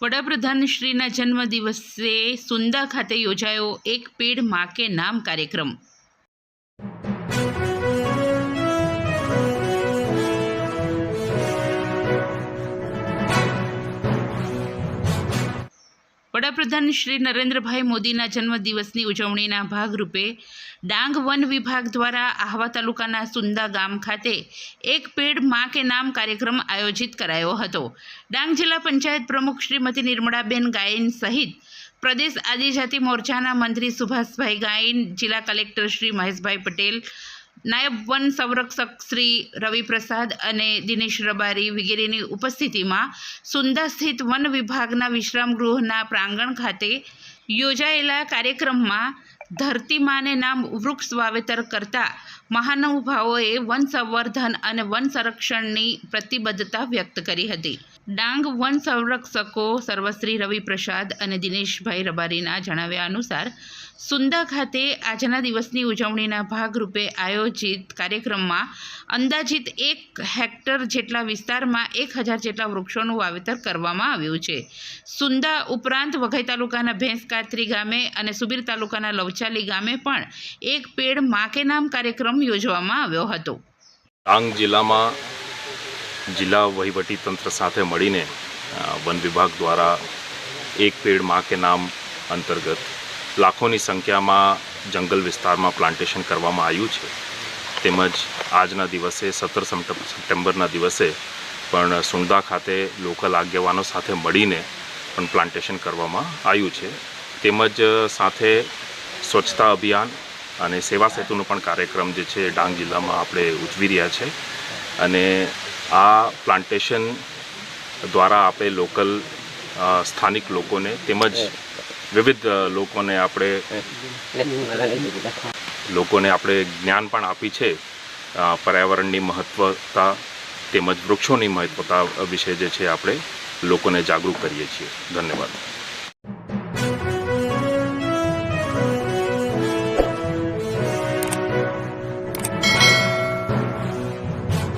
વડાપ્રધાન શ્રીના જન્મદિવસે સુંદા ખાતે યોજાયો એક પેડમાં કે નામ કાર્યક્રમ. વડાપ્રધાન શ્રી નરેન્દ્રભાઈ મોદીના જન્મદિવસની ઉજવણીના ભાગરૂપે ડાંગ વન વિભાગ દ્વારા આહવા તાલુકાના સુંદા ગામ ખાતે એક પેડમાં કે નામ કાર્યક્રમ આયોજિત કરાયો હતો. ડાંગ જિલ્લા પંચાયત પ્રમુખ શ્રીમતી નિર્મળાબેન ગાયન સહિત પ્રદેશ આદિજાતિ મોરચાના મંત્રી સુભાષભાઈ ગાયન, જિલ્લા કલેક્ટર શ્રી મહેશભાઈ પટેલ નાયબ વન સંરક્ષક શ્રી રવિપ્રસાદ અને દિનેશ રબારી વગેરેની ઉપસ્થિતિમાં સુંદા સ્થિત વન વિભાગના વિશ્રામ ગૃહના પ્રાંગણ ખાતે યોજાયેલા કાર્યક્રમમાં ધરતી માને નામ વૃક્ષ વાવેતર કરતા મહાનુભાવોએ વન સંવર્ધન અને વન સંરક્ષણની પ્રતિબદ્ધતા વ્યક્ત કરી હતી. ડાંગ વન સંરક્ષકો સર્વશ્રી રવિપ્રસાદ અને દિનેશભાઈ રબારીના જણાવ્યા અનુસાર સુંદા ખાતે આજના દિવસની ઉજવણીના ભાગરૂપે આયોજિત કાર્યક્રમમાં અંદાજિત એક હેક્ટર જેટલા વિસ્તારમાં એક હજાર જેટલા વૃક્ષોનું વાવેતર કરવામાં આવ્યું છે. સુંદા ઉપરાંત વઘઈ તાલુકાના ભેંસકાત્રી ગામે અને સુબીર તાલુકાના લવચાલી ગામે પણ એક પેડ મા કે નામ કાર્યક્રમ યોજવામાં આવ્યો હતો. ડાંગ જિલ્લામાં જિલ્લા વહીવટી તંત્ર સાથે મળીને વન વિભાગ દ્વારા એક પેડ મા કે નામ અંતર્ગત લાખોની સંખ્યામાં જંગલ વિસ્તારમાં પ્લાન્ટેશન કરવામાં આવ્યું છે. તેમજ આજના દિવસે સત્તર સપ્ટેમ્બરના દિવસે પણ સુંદા ખાતે લોકલ આગેવાનો સાથે મળીને પણ પ્લાન્ટેશન કરવામાં આવ્યું છે. તેમજ સાથે સ્વચ્છતા અભિયાન અને સેવા સેતુનો પણ કાર્યક્રમ જે છે ડાંગ જિલ્લામાં આપણે ઉજવી રહ્યા છે. અને આ પ્લાન્ટેશન દ્વારા આપણે લોકલ સ્થાનિક લોકોને તેમજ વિવિધ લોકોને આપણે લોકોને આપણે જ્ઞાન પણ આપી છે. પર્યાવરણની મહત્વતા તેમજ વૃક્ષોની મહત્વતા વિશે જે છે આપણે લોકોને જાગૃત કરીએ છીએ. ધન્યવાદ.